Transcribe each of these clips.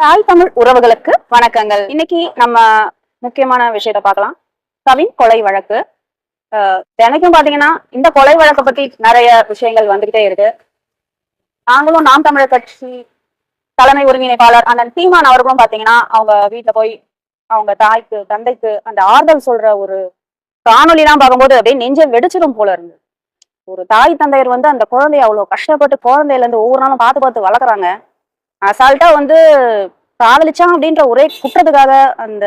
தாய் தமிழ் உறவுகளுக்கு வணக்கங்கள். இன்னைக்கு நம்ம முக்கியமான விஷயத்த பார்க்கலாம். கவின் கொலை வழக்கு. தினைக்கும் பாத்தீங்கன்னா இந்த கொலை வழக்கை பத்தி நிறைய விஷயங்கள் வந்துகிட்டே இருக்கு. நாங்களும் நாம் தமிழர் கட்சி தலைமை ஒருங்கிணைப்பாளர் அண்ணன் சீமான் அவர்களும் பாத்தீங்கன்னா அவங்க வீட்டுல போய் அவங்க தாய்க்கு தந்தைக்கு அந்த ஆறுதல் சொல்ற ஒரு காணொலிலாம் பார்க்கும்போது அப்படியே நெஞ்ச வெடிச்சிடும் போல இருந்து. ஒரு தாய் தந்தையர் வந்து அந்த குழந்தைய அவ்வளவு கஷ்டப்பட்டு குழந்தையில இருந்து ஒவ்வொரு நாளும் பார்த்து பார்த்து வளர்க்குறாங்க. அசால்ட்டா வந்து காதலிச்சான் அப்படின்ற ஒரே குற்றத்துக்காக அந்த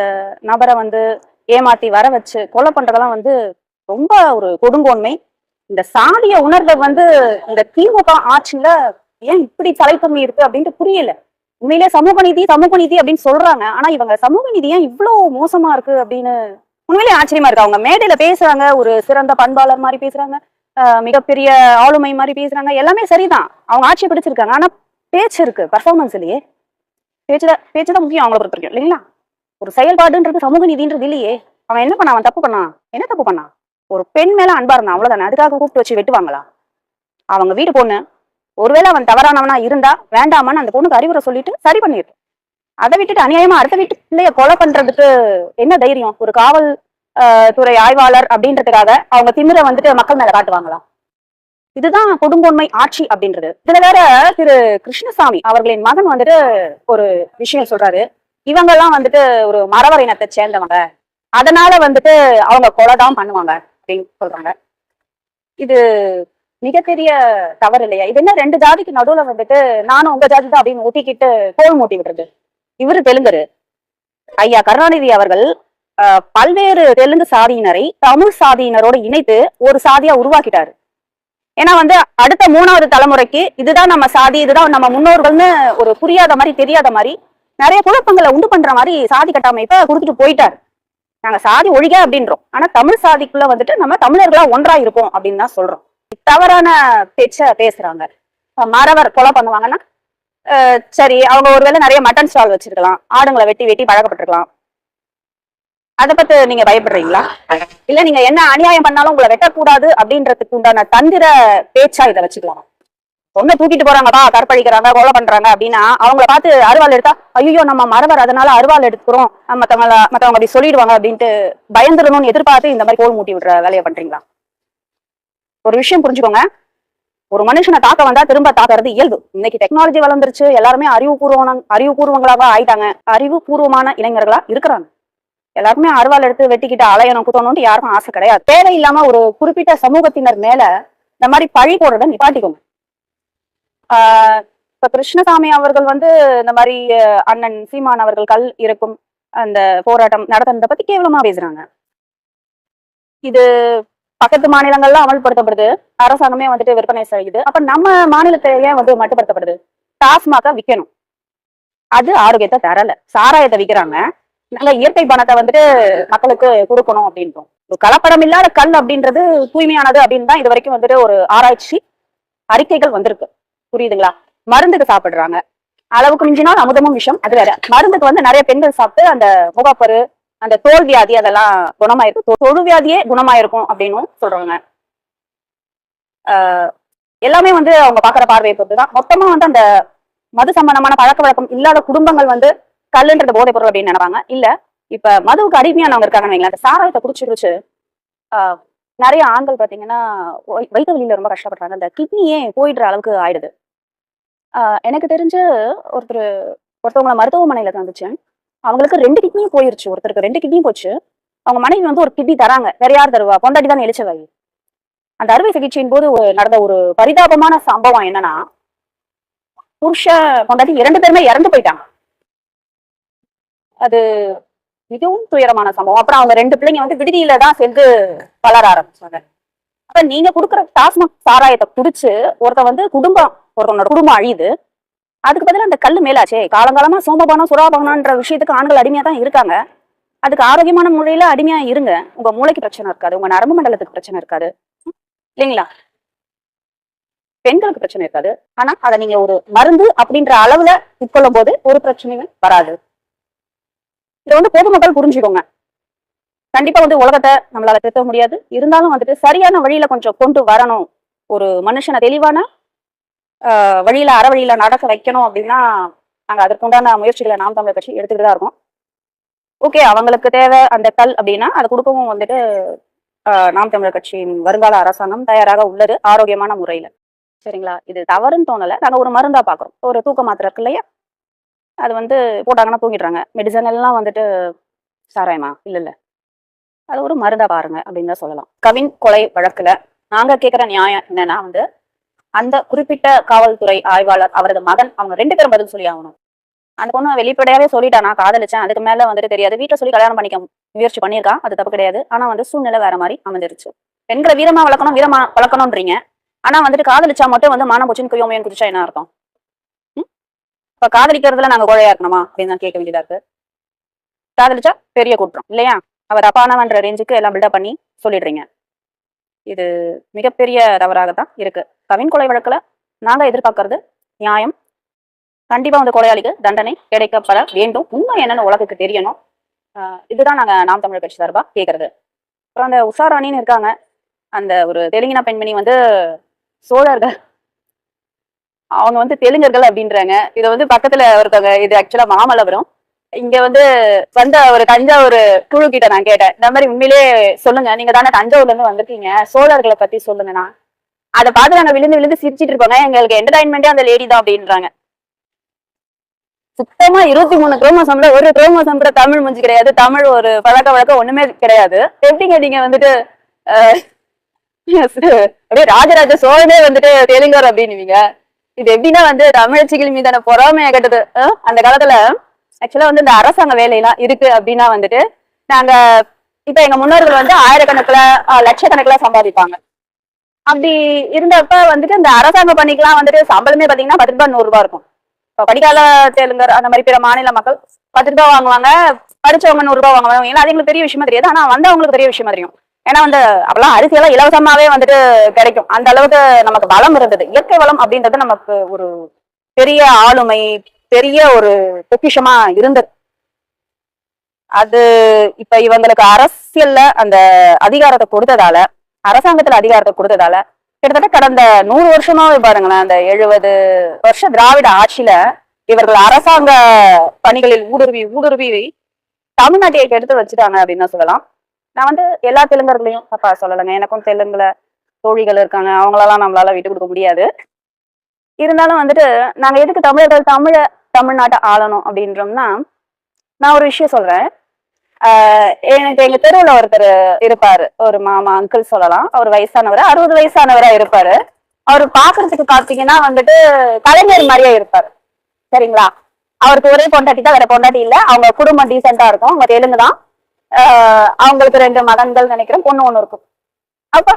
நபரை வந்து ஏமாத்தி வர வச்சு கொலை பண்றதெல்லாம் வந்து ரொம்ப ஒரு கொடுங்கோன்மை. இந்த சாதிய உணர்வை வந்து இந்த திமுக ஆட்சியில ஏன் இப்படி தலைப்பமை இருக்கு அப்படின்ட்டு புரியல. உண்மையிலே சமூக நீதி சமூக நீதி அப்படின்னு சொல்றாங்க. ஆனா இவங்க சமூக நீதி ஏன் இவ்வளவு மோசமா இருக்கு அப்படின்னு உண்மையிலே ஆச்சரியமா இருக்கு. அவங்க மேடையில பேசுறாங்க ஒரு சிறந்த பண்பாளர் மாதிரி பேசுறாங்க மிகப்பெரிய ஆளுமை மாதிரி பேசுறாங்க. எல்லாமே சரிதான். அவங்க ஆட்சியை பிடிச்சிருக்காங்க. ஆனா பேச்சு இருக்கு பர்ஃபார்மன்ஸ் இல்லையே பேச்சு தான் பேச்சு தான் முக்கியம் அவங்கள பொறுத்த வரைக்கும் இல்லைங்களா? ஒரு செயல்பாடுன்றது சமூக நீதின்றது இல்லையே. அவன் என்ன பண்ணான்? அவன் தப்பு பண்ணான்? என்ன தப்பு பண்ணான்? ஒரு பெண் மேல அன்பா இருந்தான் அவ்வளவுதானே? அதுக்காக கூப்பிட்டு வச்சு வெட்டுவாங்களா? அவங்க வீட்டு பொண்ணு. ஒருவேளை அவன் தவறானவனா இருந்தா வேண்டாமான்னு அந்த பொண்ணுக்கு அறிவுரை சொல்லிட்டு சரி பண்ணிடு அதை விட்டுட்டு அநியாயமா அடுத்த வீட்டு பிள்ளைய கொலை பண்றதுக்கு என்ன தைரியம்? ஒரு காவல் ஆஹ், துறை ஆய்வாளர் அப்படின்றதுக்காக அவங்க திமிர வந்துட்டு மக்கள் மேல காட்டுவாங்களா? இதுதான் கொடுங்கோன்மை ஆட்சி அப்படின்றது. இதுல வேற திரு கிருஷ்ணசாமி அவர்களின் மகன் வந்துட்டு ஒரு விஷயம் சொல்றாரு. இவங்க எல்லாம் வந்துட்டு ஒரு மரவர் இனத்தை சேர்ந்தவங்க. அதனால வந்துட்டு அவங்க கொலை தான் பண்ணுவாங்க அப்படின்னு சொல்றாங்க. இது மிகப்பெரிய தவறு இல்லையா? இது என்ன ரெண்டு ஜாதிக்கு நடுவுல வந்துட்டு நானும் உங்க ஜாதி தான் அப்படின்னு ஊட்டிக்கிட்டு கோல் மூட்டி விடுறது? இவரு தெலுங்கரு. ஐயா கருணாநிதி அவர்கள் பல்வேறு தெலுங்கு சாதியினரை தமிழ் சாதியினரோட இணைத்து ஒரு சாதியா உருவாக்கிட்டாரு. ஏன்னா வந்து அடுத்த மூணாவது தலைமுறைக்கு இதுதான் நம்ம சாதி இதுதான் நம்ம முன்னோர்கள்னு ஒரு புரியாத மாதிரி தெரியாத மாதிரி நிறைய குழப்பங்களை உண்டு பண்ற மாதிரி சாதி கட்டமைப்பை கொடுத்துட்டு போயிட்டாரு. நாங்க சாதி ஒழிக அப்படின்றோம். ஆனா தமிழ் சாதிக்குள்ள வந்துட்டு நம்ம தமிழர்களா ஒன்றா இருப்போம் அப்படின்னு தான் சொல்றோம். தவறான பேச்ச பேசுறாங்க. மறவர் கொலை பண்ணுவாங்கன்னா சரி அவங்க ஒருவேளை நிறைய மட்டன் ஸ்டால் வச்சிருக்கலாம். ஆடுங்களை வெட்டி வெட்டி பழக்கப்பட்டிருக்கலாம். அத பத்தி நீங்க பயப்படுறீங்களா? இல்ல நீங்க என்ன அநியாயம் பண்ணாலும் உங்களை வெட்டக்கூடாது அப்படின்றதுக்கு உண்டான தந்திர பேச்சா இதை வச்சுக்கலாம். பொண்ணை தூக்கிட்டு போறாங்கப்பா கற்பழிக்கிறாங்க கொலை பண்றாங்க அப்படின்னா அவங்கள பார்த்து அருவாள் எடுத்தா ஐயோ நம்ம மரவர் அதனால அருவாள் எடுத்துக்கிறோம். மத்தவங்கள மத்தவங்க அப்படி சொல்லிடுவாங்க அப்படின்ட்டு பயந்துடணும்னு எதிர்பார்த்து இந்த மாதிரி கோல் மூட்டி விடுற வேலையை பண்றீங்களா? ஒரு விஷயம் புரிஞ்சுக்கோங்க. ஒரு மனுஷனை தாக்க வந்தா திரும்ப தாக்குறது இயல்பு. இன்னைக்கு டெக்னாலஜி வளர்ந்துருச்சு எல்லாருமே அறிவுபூர்வம் அறிவுபூர்வங்களாக ஆயிட்டாங்க. அறிவுபூர்வமான இளைஞர்களா இருக்கிறாங்க. எல்லாருமே அருவாள் எடுத்து வெட்டிக்கிட்டு அலையணும் குத்தணும்னு யாருக்கும் ஆசை கிடையாது. தேவையில்லாம ஒரு குறிப்பிட்ட சமூகத்தினர் மேல இந்த மாதிரி பழி போடுறத நிப்பாட்டிக்கோங்க. ஆஹ் இப்ப கிருஷ்ணசாமி அவர்கள் வந்து இந்த மாதிரி அண்ணன் சீமான் அவர்கள் கல் இருக்கும் அந்த போராட்டம் நடத்தினதை பத்தி கேவலமா பேசுறாங்க. இது பக்கத்து மாநிலங்கள்ல அமல்படுத்தப்படுது. அரசாங்கமே வந்துட்டு விற்பனை செய்யுது. அப்ப நம்ம மாநிலத்திலேயே வந்து மட்டுப்படுத்தப்படுது. டாஸ்மாக விற்கணும் அது ஆரோக்கியத்தை தரல. சாராயத்தை விற்கிறாங்க நல்ல இயற்கை பணத்தை வந்துட்டு மக்களுக்கு கொடுக்கணும் அப்படின்றோம் கலப்படம் இல்லாத கல் அப்படின்றது தூய்மையானது அப்படின்னு தான் இது வரைக்கும் வந்துட்டு ஒரு ஆராய்ச்சி அறிக்கைகள் வந்திருக்கு. புரியுதுங்களா? மருந்துக்கு சாப்பிடுறாங்க. அளவுக்கு மிஞ்சினால் அமுதமும் விஷம். அது வேற. மருந்துக்கு வந்து நிறைய பெண்கள் சாப்பிட்டு அந்த முகப்பரு அந்த தோல் வியாதி அதெல்லாம் குணமாயிருக்கும் தொழு வியாதியே குணமாயிருக்கும் அப்படின்னும் சொல்றாங்க. ஆஹ் எல்லாமே வந்து அவங்க பாக்குற பார்வையை பொறுத்து தான் மொத்தமா வந்து அந்த மது சம்பந்தமான பழக்க வழக்கம் இல்லாத குடும்பங்கள் வந்து கல்லுன்றது போதை பொருள் அப்படின்னு நினைப்பாங்க. இல்ல இப்ப மதுவுக்கு அடிமையானவங்க இருக்காங்கன்னு வைங்களேன் அந்த சாராயத்தை குடிச்சு குடிச்சு நிறைய ஆண்கள் பாத்தீங்கன்னா வய்- வயிற்று வலியில ரொம்ப கஷ்டப்படுறாங்க. அந்த கிட்னியே போயிடுற அளவுக்கு ஆயிடுது. எனக்கு தெரிஞ்சு ஒருத்தர் ஒருத்தவங்களை மருத்துவமனையில தந்துச்சு. அவங்களுக்கு ரெண்டு கிட்னியும் போயிருச்சு. ஒருத்தருக்கு ரெண்டு கிட்னியும் போச்சு. அவங்க மனைவி வந்து ஒரு கிட்னி தராங்க. வேற யார் தருவா? பொண்டாட்டி தான் எழுச்சவை அந்த அறுவை சிகிச்சையின் போது நடந்த ஒரு பரிதாபமான சம்பவம் என்னன்னா புருஷ பொண்டாட்டி இரண்டு பேருமே இறந்து போயிட்டாங்க. அது மிகவும் துயரமான சம்பவம். அப்புறம் அவங்க ரெண்டு பிள்ளைங்க வந்து விடுதியில தான் சேர்ந்து வளர ஆரம்பிச்சாங்க. அப்ப நீங்க கொடுக்குற டாஸ்மாக் சாராயத்தை குடிச்சு ஒருத்தன் வந்து குடும்பம் ஒருத்தனோட குடும்பம் அழியுது. அதுக்கு பதிலா அந்த கல் மேலாச்சே. காலங்காலமா சோமபானம் சுறாபானம்ன்ற விஷயத்துக்கு ஆண்கள் அடிமையா தான் இருக்காங்க. அதுக்கு ஆரோக்கியமான முறையில அடிமையா இருங்க. உங்க மூளைக்கு பிரச்சனை இருக்காது. உங்க நரம்பு மண்டலத்துக்கு பிரச்சனை இருக்காது. இல்லைங்களா? பெண்களுக்கு பிரச்சனை இருக்காது. ஆனா அதை நீங்க ஒரு மருந்து அப்படின்ற அளவுல உட்கொள்ளும் போது ஒரு பிரச்சனையும் வராது. இதை வந்து பொதுமக்கள் புரிஞ்சுக்கோங்க. கண்டிப்பா வந்து உலகத்தை நம்மளால திருத்த முடியாது. இருந்தாலும் வந்துட்டு சரியான வழியில கொஞ்சம் கொண்டு வரணும். ஒரு மனுஷனை தெளிவான வழியில அற வழியில நடக்க வைக்கணும் அப்படின்னா நாங்க அதற்குண்டான முயற்சிகளை நாம் தமிழர் கட்சி எடுத்துக்கிட்டு தான் இருக்கோம். ஓகே அவங்களுக்கு தேவை அந்த கல் அப்படின்னா அதை கொடுக்கவும் வந்துட்டு நாம் தமிழர் கட்சியின் வருங்கால அரசாங்கம் தயாராக உள்ளது ஆரோக்கியமான முறையில. சரிங்களா? இது தவறுன்னு தோணலை. நாங்கள் ஒரு மருந்தா பாக்குறோம். ஒரு தூக்க மாத்திரை இருக்கு இல்லையா? அது வந்து போட்டாங்கன்னா தூங்கிடுறாங்க. மெடிசன் எல்லாம் வந்துட்டு சாராயமா? இல்லை இல்லை அது ஒரு மருந்தா பாருங்க அப்படின்னு தான் சொல்லலாம். கவின் கொலை வழக்குல நாங்க கேட்குற நியாயம் என்னன்னா வந்து அந்த குறிப்பிட்ட காவல்துறை ஆய்வாளர் அவரது மகன் அவங்க ரெண்டு பேரும் பதில் சொல்லி ஆகணும். அந்த பொண்ணு வெளிப்படையாவே சொல்லிட்டா நான் காதலிச்சேன் அதுக்கு மேல வந்துட்டு தெரியாது. வீட்டுல சொல்லி கல்யாணம் பண்ணிக்க முயற்சி பண்ணியிருக்கான் அது தப்பு கிடையாது. ஆனா வந்து சூழ்நிலை வேற மாதிரி அமைஞ்சிருச்சு. பெண்களை வீரமா வளர்க்கணும் வீரமா வளர்க்கணும்ன்றீங்க. ஆனா வந்துட்டு காதலிச்சா மட்டும் வந்து மானம் போச்சுன்னு குயோமையன் குதிச்சா என்ன அர்த்தம்? இப்ப காதலிக்கிறதுல நாங்க குழையா இருக்கணுமா? அப்படின்னு தான் கேட்க வேண்டியதா இருக்கு. காதலிச்சா பெரிய குற்றம் இல்லையா? அவர் அப்பானவன்ற ரேஞ்சுக்கு எல்லாம் பில்டப் பண்ணி சொல்லிடுறீங்க. இது மிகப்பெரிய தவறாகத்தான் இருக்கு. கவின் கொலை வழக்குல நாங்க எதிர்பார்க்கறது நியாயம். கண்டிப்பா வந்து கொலையாளிக்கு தண்டனை கிடைக்கப்பட வேண்டும். உண்மை என்னன்னு உலகுக்கு தெரியணும். இதுதான் நாங்க நாம் தமிழர் கட்சி சார்பா கேக்குறது அப்புறம் அந்த உஷாராணின்னு இருக்காங்க. அந்த ஒரு தெலுங்கின பெண்மணி வந்து சோழர்கள் அவங்க வந்து தெலுங்கர்கள் அப்படின்றாங்க. இதை வந்து பக்கத்துல ஒருத்தவங்க இது ஆக்சுவலா மாமல்லபுரம். இங்க வந்து வந்த ஒரு தஞ்சாவூர் குழு கிட்ட நான் கேட்டேன். இந்த மாதிரி உண்மையிலே சொல்லுங்க. நீங்க தானே தஞ்சாவூர்ல இருந்து வந்திருக்கீங்க. சோழர்களை பத்தி சொல்லுங்கண்ணா அதை பார்த்து நாங்க விழுந்து விழுந்து சிரிச்சிட்டு இருப்போங்க எங்களுக்கு என்டர்டைன்மெண்டே அந்த லேடி தான் அப்படின்றாங்க. சுத்தமா இருபத்தி மூணு குரோமோசம்ல ஒரு குரோமோசம்ன்ற தமிழ் மூஞ்சி கிடையாது. தமிழ் ஒரு பழக்க வழக்கம் ஒண்ணுமே கிடையாது. எப்படிங்க நீங்க வந்துட்டு அப்படியே ராஜராஜ சோழனே வந்துட்டு தெலுங்கர் அப்படின்னுவீங்க. இது எப்படின்னா வந்து தமிழச்சிகள் மீதான பொறாமையை கட்டது. அந்த காலத்துல ஆக்சுவலா வந்து இந்த அரசாங்க வேலையெல்லாம் இருக்கு அப்படின்னா வந்துட்டு நாங்க இப்ப எங்க முன்னோர்கள் வந்து ஆயிரக்கணக்குல லட்சக்கணக்குல சம்பாதிப்பாங்க. அப்படி இருந்தப்ப வந்துட்டு இந்த அரசாங்க பணிக்கெல்லாம் வந்துட்டு சம்பளமே பாத்தீங்கன்னா பத்து ரூபாய் நூறு ரூபாய் இருக்கும். இப்ப படிக்காத தெலுங்கர் அந்த மாதிரி பிற மாநில மக்கள் பத்து ரூபாய் வாங்குவாங்க படிச்சவங்க நூறு ரூபாய் வாங்குவாங்க. அது எங்களுக்கு பெரிய விஷயமா தெரியாது. ஆனா வந்தவங்களுக்கு பெரிய விஷயமா தெரியும். ஏன்னா வந்து அப்பெல்லாம் அரிசி எல்லாம் இலவசமாவே வந்துட்டு கிடைக்கும். அந்த அளவுக்கு நமக்கு வளம் இருந்தது. இயற்கை வளம் அப்படின்றது நமக்கு ஒரு பெரிய ஆளுமை பெரிய ஒரு பொக்கிஷமா இருந்தது. அது இப்ப இவங்களுக்கு அரசியல்ல அந்த அதிகாரத்தை கொடுத்ததால அரசாங்கத்துல அதிகாரத்தை கொடுத்ததால கிட்டத்தட்ட கடந்த நூறு வருஷமாவே பாருங்களேன் அந்த எழுபது வருஷ திராவிட ஆட்சியில இவர்கள் அரசாங்க பணிகளில் ஊடுருவி ஊடுருவி தமிழ்நாட்டையை கெடுத்து வச்சுட்டாங்க அப்படின்னு சொல்லலாம். நான் வந்து எல்லா தெலுங்கர்களையும் தப்பா சொல்லலைங்க. எனக்கும் தெலுங்குல தோழிகள் இருக்காங்க. அவங்களெல்லாம் நம்மளால விட்டு கொடுக்க முடியாது. இருந்தாலும் வந்துட்டு நாங்க எதுக்கு தமிழர்கள் தமிழ தமிழ்நாட்டை ஆளணும் அப்படின்றோம்னா நான் ஒரு விஷயம் சொல்றேன். எனக்கு எங்க தெருவுல ஒருத்தர் இருப்பாரு. ஒரு மாமா அங்கிள் சொல்லலாம். அவர் வயசானவர். அறுபது வயசானவரா இருப்பாரு. அவர் பாக்குறதுக்கு பாத்தீங்கன்னா வந்துட்டு கலைஞர் மாதிரியே இருப்பாரு. சரிங்களா? அவருக்கு ஒரே பொண்டாட்டி தான். வேற பொண்டாட்டி இல்ல. அவங்க குடும்பம் டீசெண்டா இருக்கும். அவங்க தெலுங்கு தான் அவங்களுக்கு ரெண்டு மகன்கள் நினைக்கிறேன். பொண்ணு ஒண்ணு இருக்கும். அப்ப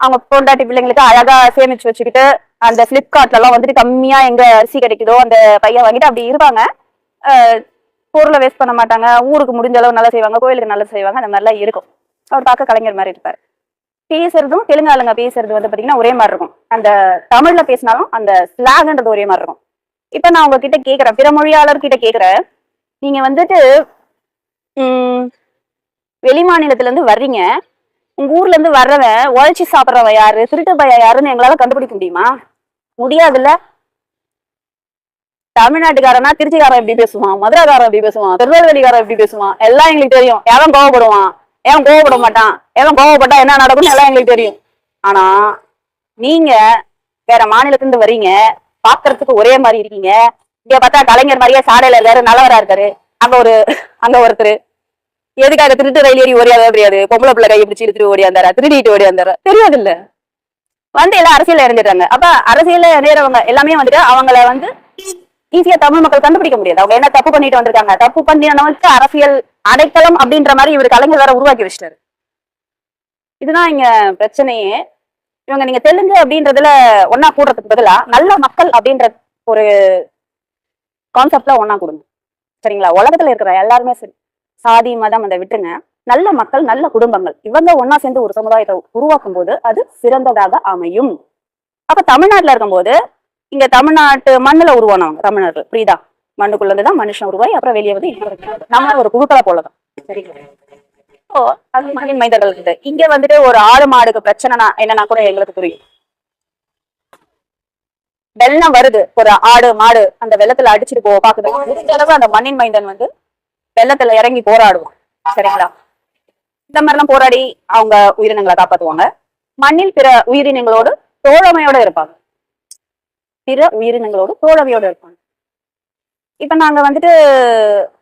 அவங்க பொண்டாட்டி பிள்ளைங்களுக்கு அழகா சேமிச்சு வச்சுக்கிட்டு அந்த பிளிப்கார்ட்ல எல்லாம் வந்துட்டு கம்மியா எங்க அரிசி கிடைக்குதோ அந்த பையன் வாங்கிட்டு அப்படி இருப்பாங்க. பொருளை வேஸ்ட் பண்ண மாட்டாங்க. ஊருக்கு முடிஞ்ச அளவு நல்லா செய்வாங்க. கோயிலுக்கு நல்லா செய்வாங்க. அந்த மாதிரிலாம் இருக்கும். அவர் பார்க்க கலைஞர் மாதிரி இருப்பார். பேசுறதும் தெலுங்கு ஆளுங்க பேசுறது வந்து பாத்தீங்கன்னா ஒரே மாதிரி இருக்கும். அந்த தமிழ்ல பேசினாலும் அந்த ஸ்லாக்ன்றது ஒரே மாதிரி இருக்கும். இப்ப நான் உங்ககிட்ட கேக்குறேன். பிற மொழியாளர்கிட்ட கேக்குறேன். நீங்க வந்துட்டு உம் வெளி மாநிலத்திலேருந்து வர்றீங்க. உங்கள் ஊர்லேருந்து வர்றவன் உழைச்சி சாப்பிட்றவன் யாரு? திருட்டு பையன் யாருன்னு எங்களால் கண்டுபிடிக்க முடியுமா? முடியாதுல்ல. தமிழ்நாட்டுக்காரனா திருச்சிக்காரன் எப்படி பேசுவான்? மதுரைக்காரன் எப்படி பேசுவான்? திருநெல்வேலிக்காரன் எப்படி பேசுவான்? எல்லாம் எங்களுக்கு தெரியும். எவன் கோவப்படுவான்? எவன் கோவப்பட மாட்டான்? எவன் கோவப்பட்டா என்ன நடக்கும்னு எல்லாம் எங்களுக்கு தெரியும். ஆனா நீங்க வேற மாநிலத்துலேருந்து வர்றீங்க. பாக்குறதுக்கு ஒரே மாதிரி இருக்கீங்க. இங்க பார்த்தா கலைஞர் மாதிரியே சாலையில இருக்காரு நல்லவரா இருக்காரு. அங்க ஒரு அங்க ஒருத்தர் எதுக்காக திருட்டு ரயில் ஏறி ஓடியாதா தெரியாது. பொம்பளை பிள்ளை கையை பிடிச்சி திருட்டு ஓடியாந்தாரா? திருடிட்டு ஓடியாந்தாரா? தெரியாது இல்ல வந்து எல்லாம் அரசியல இறந்துட்டாங்க. அப்ப அரசியல இறங்குறவங்க எல்லாமே வந்துட்டு அவங்கள வந்து ஈஸியா தமிழ் மக்கள் கண்டுபிடிக்க முடியாது. அவங்க என்ன தப்பு பண்ணிட்டு வந்திருக்காங்க? தப்பு பண்ணினவங்களுக்கு அரசியல் அடைக்கலம் அப்படின்ற மாதிரி இவர் கலைஞர் வேற உருவாக்கி வச்சிட்டாரு. இதுதான் இங்க பிரச்சனையே. இவங்க நீங்க தெலுங்கு அப்படின்றதுல ஒன்னா கூடுறதுக்கு பதிலா நல்ல மக்கள் அப்படின்ற ஒரு கான்செப்ட்ல ஒன்னா கொடுங்க. சரிங்களா? உலகத்துல இருக்கிற எல்லாருமே சரி. சாதி மதம் அதை விட்டுங்க நல்ல மக்கள் நல்ல குடும்பங்கள். இவங்க ஒன்னா சேர்ந்து ஒரு சமுதாயத்தை உருவாக்கும் போது அது சிறந்ததாக அமையும். அப்ப தமிழ்நாட்டுல இருக்கும்போது இங்க தமிழ்நாட்டு மண்ணுல உருவானவங்க தமிழர்கள். புரியுதா? மண்ணுக்குள்ள இருந்து தான் மனுஷன் உருவாய் அப்புறம் வெளியே வந்து நம்ம ஒரு குழுக்களை போலதான். சரிங்களா? அது மகிழ் கிட்ட. இங்க வந்துட்டு ஒரு ஆடு மாடுக்கு பிரச்சனைனா என்னன்னா கூட எங்களுக்கு புரியும். வெள்ளம் வருது. ஒரு ஆடு மாடு அந்த வெள்ளத்துல அடிச்சுட்டு போக பாக்குது அந்த மண்ணின் மைந்தன் வந்து வெள்ளத்துல இறங்கி போராடுவோம். சரிங்களா? இந்த மாதிரிலாம் போராடி அவங்க உயிரினங்களை காப்பாத்துவாங்க. மண்ணில் பிற உயிரினங்களோடு தோழமையோட இருப்பாங்க. பிற உயிரினங்களோடு தோழமையோட இருப்பாங்க. இப்ப நாங்க வந்துட்டு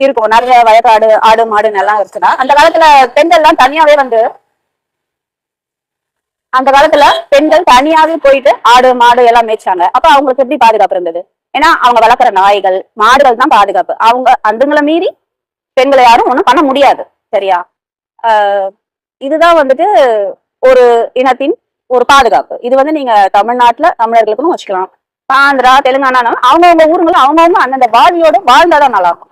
இருக்கோம். நிறைய வயக்காடு ஆடு மாடுன்னு எல்லாம் இருக்குன்னா அந்த காலத்துல பெண்கள் எல்லாம் தனியாவே வந்து அந்த காலத்துல பெண்கள் தனியாவே போயிட்டு ஆடு மாடு எல்லாம் மேய்ச்சாங்க. அப்ப அவங்களுக்கு எப்படி பாதுகாப்பு இருந்தது? ஏன்னா அவங்க வளர்க்குற நாய்கள் மாடுகள் தான் பாதுகாப்பு. அவங்க அதுங்களை மீறி பெண்களை யாரும் ஒண்ணும் பண்ண முடியாது. சரியா? இதுதான் வந்துட்டு ஒரு இனத்தின் ஒரு பாதுகாப்பு. இது வந்து நீங்க தமிழ்நாட்டுல தமிழர்களுக்கும் வச்சுக்கலாம். ஆந்திரா தெலுங்கானா அவங்கவுங்க ஊருங்களும் அவங்கவுங்க அந்தந்த வாதியோட வாழ்ந்தாதான் நல்லா இருக்கும்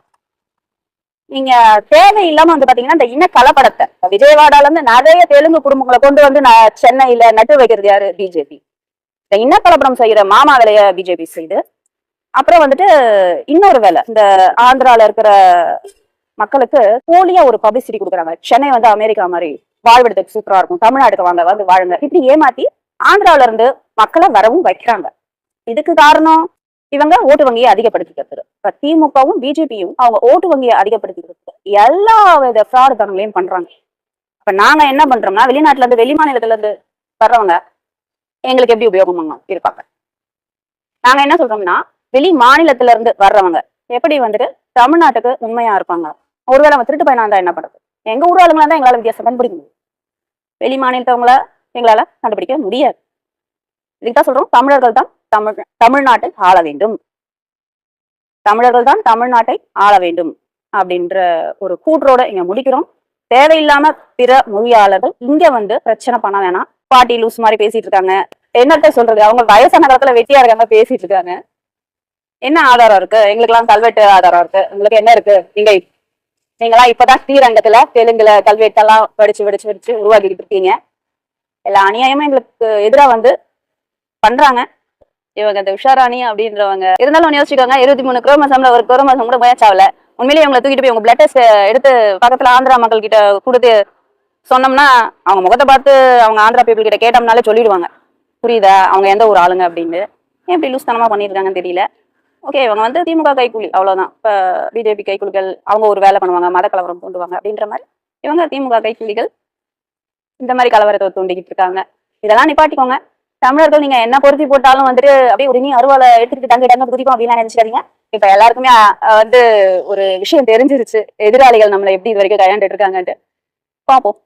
நீங்க தேவையில்லாம வந்து பாத்தீங்கன்னா இந்த இன கலப்படத்தை விஜயவாடால இருந்து நிறைய தெலுங்கு குடும்பங்களை கொண்டு வந்து நான் சென்னையில நட்டு வைக்கிறது யாரு? பிஜேபி. இந்த இன கலப்படம் செய்யற மாமா வேலைய பிஜேபி செய்து அப்புறம் வந்துட்டு இன்னொரு வேலை இந்த ஆந்திரால இருக்கிற மக்களுக்கு போலியா ஒரு பப்ளிசிட்டி கொடுக்குறாங்க. சென்னை வந்து அமெரிக்கா மாதிரி வாழ்விடத்துக்கு சூப்பரா இருக்கும். தமிழ்நாட்டுக்கு வாங்க வந்து வாழுங்க. இப்படி ஏமாத்தி ஆந்திராவில இருந்து மக்களை வரவும் வைக்கிறாங்க. இதுக்கு காரணம்? இவங்க ஓட்டு வங்கியை அதிகப்படுத்திக்கிறது. இப்ப திமுகவும் பிஜேபியும் அவங்க ஓட்டு வங்கியை அதிகப்படுத்திக்கிறது. எல்லா வித ஃப்ராடு தனங்களையும் பண்றாங்க. இப்ப நாங்க என்ன பண்றோம்னா வெளிநாட்டுல இருந்து வெளி மாநிலத்துல இருந்து வர்றவங்க எங்களுக்கு எப்படி உபயோகமாக இருப்பாங்க? நாங்க என்ன சொல்றோம்னா வெளி மாநிலத்துல இருந்து வர்றவங்க எப்படி வந்துட்டு தமிழ்நாட்டுக்கு உண்மையா இருப்பாங்க? ஒருவேளை அவன் திருட்டு பையனா இருந்தா என்ன பண்றது? எங்க ஊர் ஆளுங்களா தான் எங்களால வித்தியாசம் கண்டுபிடிக்க முடியும். வெளி மாநிலத்தவங்கள எங்களால கண்டுபிடிக்க முடியாது. இதுக்குதான் சொல்றோம் தமிழர்கள் தான் தமிழ் தமிழ்நாட்டை ஆள வேண்டும். தமிழர்கள் தான் தமிழ்நாட்டை ஆள வேண்டும் அப்படின்ற ஒரு கூற்றோட இங்க முடிக்கிறோம். தேவையில்லாம பிற மொழியாளர்கள் இங்க வந்து பிரச்சனை பண்ண வேணாம். பாட்டி லூஸ் மாதிரி பேசிட்டு இருக்காங்க. என்னத்த சொல்றது? அவங்க வயசான காலத்துல வெட்டியா இருக்காங்க பேசிட்டு இருக்காங்க. என்ன ஆதாரம் இருக்கு? எங்களுக்கு எல்லாம் கல்வெட்டு ஆதாரம் இருக்கு. உங்களுக்கு என்ன இருக்கு? நீங்க நீங்களாம் இப்பதான் ஸ்ரீரங்கத்துல தெலுங்குல கல்வெட்டெல்லாம் படிச்சு படிச்சு படிச்சு உருவாக்கிட்டு இருக்கீங்க. எல்லா அநியாயமும் எங்களுக்கு எதிராக வந்து பண்றாங்க. இவங்க இந்த உஷாராணி அப்படின்றவங்க. இருந்தாலும் ஒண்ணு யோசிச்சுக்கோங்க இருபத்தி மூணு குரோமசம்ல ஒரு குரோமசம் கூட முயற்சி உண்மையிலேயே இவங்களை தூக்கிட்டு போய் உங்க பிளட் டெஸ்ட் எடுத்து பக்கத்துல ஆந்திரா மக்கள் கிட்ட கொடுத்து சொன்னோம்னா அவங்க முகத்தை பார்த்து அவங்க ஆந்திரா பீப்புள் கிட்ட கேட்டோம்னாலே சொல்லிடுவாங்க. புரியுதா? அவங்க எந்த ஒரு ஆளுங்க அப்படின்னு. ஏன் இப்படி லூஸ்தனமா பண்ணியிருக்காங்கன்னு தெரியல. ஓகே இவங்க வந்து திமுக கைக்கூலி அவ்வளவுதான். இப்ப பிஜேபி கைக்கூலிகள் அவங்க ஒரு வேலை பண்ணுவாங்க மத கலவரம் தூண்டுவாங்க அப்படின்ற மாதிரி. இவங்க திமுக கைக்கூலிகள் இந்த மாதிரி கலவரத்தை தூண்டிக்கிட்டு இருக்காங்க. இதெல்லாம் நிப்பாட்டிக்கோங்க. தமிழர்கள் நீங்க என்ன பொருத்தி போட்டாலும் வந்துட்டு அப்படியே ஒரு அருவாலை எடுத்துக்கிட்டு டங்கு டங்கு குதிப்போம் அப்படின்னு நினைச்சிக்காதீங்க. இப்ப எல்லாருக்குமே வந்து ஒரு விஷயம் தெரிஞ்சிருச்சு. எதிராளிகள் நம்மளை எப்படி இது வரைக்கும் கையாண்டுட்டு இருக்காங்கன்ட்டு. பார்ப்போம்